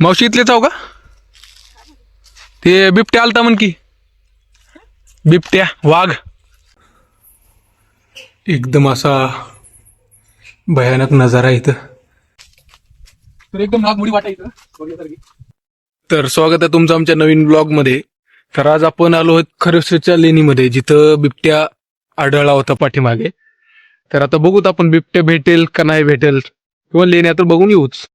मावशी इथलेच आहो का? ते बिबट्या आलता म्हण की. बिबट्या वाघ. एकदम असा भयानक नजारा इथं. तर एकदम नागमोडी वाटा इथं. तर स्वागत आहे तुमचं आमच्या नवीन ब्लॉगमध्ये तर आज आपण आलो आहोत खरसच्या लेणीमध्ये जिथं बिबट्या आढळला होता पाठीमागे. तर आता बघूत आपण बिबट्या भेटेल का नाही भेटेल किंवा लेण्या तर बघून येऊच.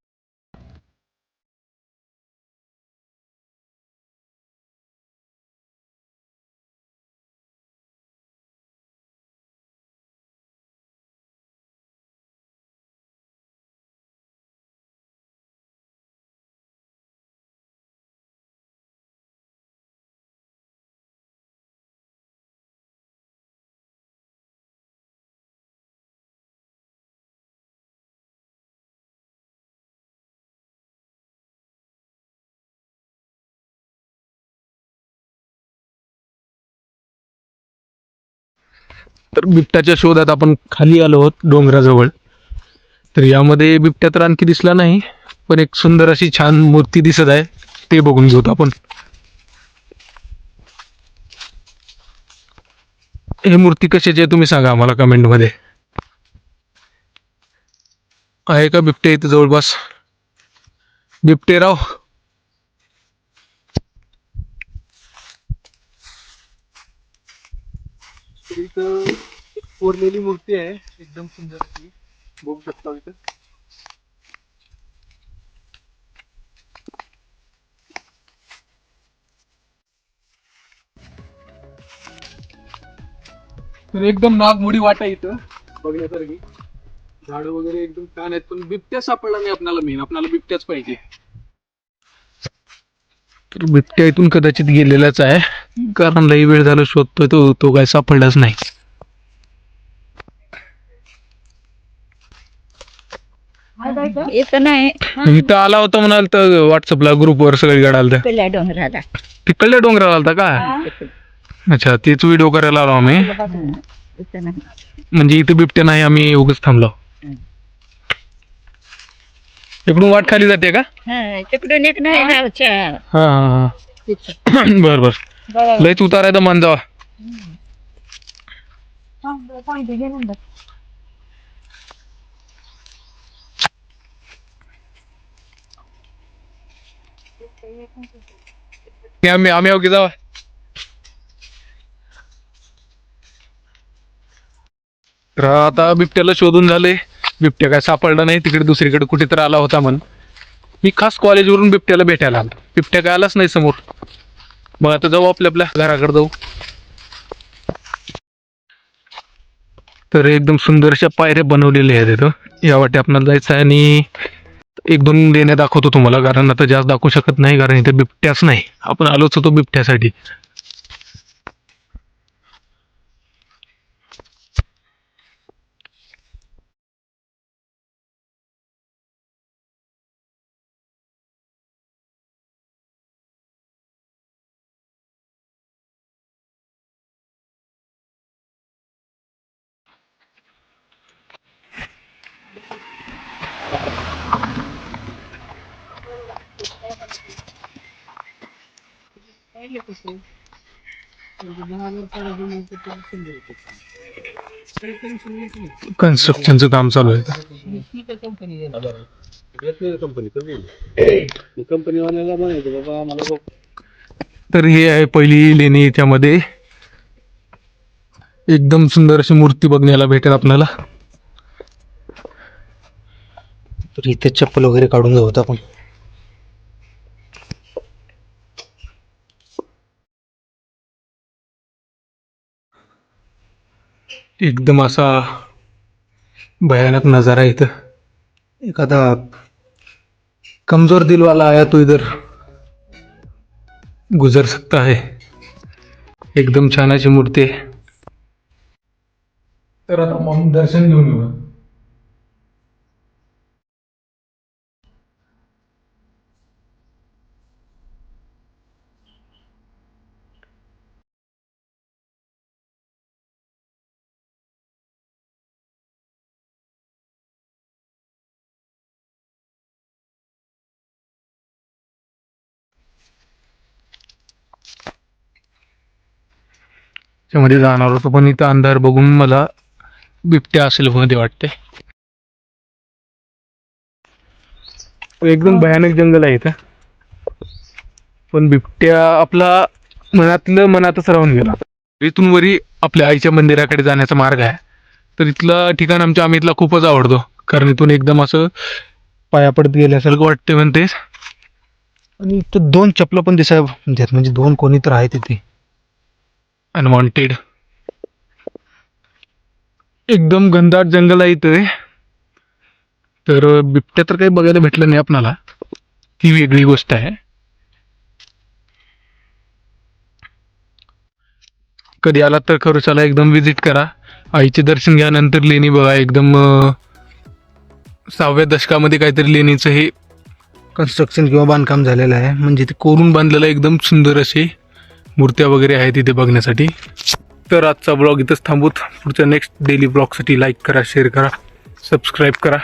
तर बिबट्याच्या शोधात आपण खाली आलो आहोत डोंगराजवळ. तर यामध्ये बिबट्या तर आणखी दिसला नाही पण एक सुंदर अशी छान मूर्ती दिसत आहे. ते बघून घेऊत आपण. हे मूर्ती कशाची आहे तुम्ही सांगा आम्हाला कमेंटमध्ये. आहे का बिबटे इथं जवळपास? बिबटेराव इथं कोरलेली मूर्ती आहे एकदम सुंदर अशी. बघू शकता इथं. तर एकदम नागमोडी वाटा इथं बघण्यासारखी. झाड वगैरे एकदम छान आहेत पण बिबट्या सापडला नाही आपल्याला मेन आपल्याला बिबट्याच पाहिजे. तर बिबट्या इथून कदाचित गेलेलाच आहे. कारण लई वेळ झाला शोधतोय तो तो काय सापडलाच नाही. इथं नाही. इथं आला होता म्हणाल तर व्हॉट्सअपला ग्रुपवर सगळीकडे आलता डोंगराला. तिकडल्या डोंगराला आलता का? अच्छा तेच व्हिडिओ करायला आलो आम्ही. इथं नाही. म्हणजे इथं बिबट्या नाही आम्ही उगच थांबलो. इकडून वाट खाली जाते का? हा, तिकडून एक नाही हा हा तिथं. हा. बर बर. बघा. लयच उतारायचं मान जावा. ते आम्ही आम्ही अवघी जावा. तर आता बिबट्याला शोधून झाले. बिबट्या काय सापडला नाही तिकडे दुसरीकडे कुठेतरी आला होता म्हण. मी खास कॉलेजवरून बिबट्याला भेटायला आलो बिबट्या काय आलाच नाही समोर. मग आता जाऊ आपल्या आपल्या घराकडे जाऊ. तर एकदम सुंदरशा पायऱ्या बनवलेल्या आहेत इथं. या वाटे आपल्याला जायचं आहे आणि एक दोन लेण्या दाखवतो तुम्हाला कारण आता जास्त दाखवू शकत नाही कारण इथे बिबट्याच नाही. आपण आलोच होतो बिबट्यासाठी. कन्स्ट्रक्शनचं काम चालू आहे तर हे आहे पहिली लेणी त्यामध्ये एकदम सुंदर अशी मूर्ती बघण्याला भेटेल आपल्याला. तर इथे चप्पल वगैरे काढून जाऊ आपण. एकदम असा भयानक नजारा इथं. एखादा कमजोर दिलवाला आया तो इधर. गुजर सकता है. एकदम छानाची मूर्ती आहे. तर आता मग दर्शन घेऊन येऊ त्याच्यामध्ये जाणार होतो. पण इथं अंधार बघून मला बिबट्या असेल मध्ये वाटते एकदम भयानक जंगल आहे इथं. पण बिबट्या आपला मनातलं मनातच राहून गेला. इथून वरी आपल्या आईच्या मंदिराकडे जाण्याचा मार्ग आहे. तर इथलं ठिकाण आमच्या अमितला खूपच आवडतो. कारण इथून एकदम असं पाया पडत गेल्यासारखं वाटते म्हणतेस. आणि इथं दोन चपलं पण दिसाय म्हणजे दोन कोणी तर आहे तिथे अनवॉन्टेड एकदम घनदाट जंगल आहे इथे. तर बिबट्या तर काही बघायला भेटलं नाही आपणाला. ती वेगळी गोष्ट आहे. कधी आलात तर खरोशाला एकदम व्हिजिट करा. आईचे दर्शन घ्या नंतर लेणी बघा. एकदम सहाव्या दशकामध्ये काहीतरी लेणीचं हे कन्स्ट्रक्शन किंवा बांधकाम झालेलं आहे. म्हणजे ते कोरून बांधलेलं एकदम सुंदर असे मूर्त्या वगैरे आहेत तिथे बघण्यासाठी. तर आजचा ब्लॉग इथंच थांबूत. पुढच्या नेक्स्ट डेली ब्लॉगसाठी लाईक करा शेअर करा सबस्क्राईब करा.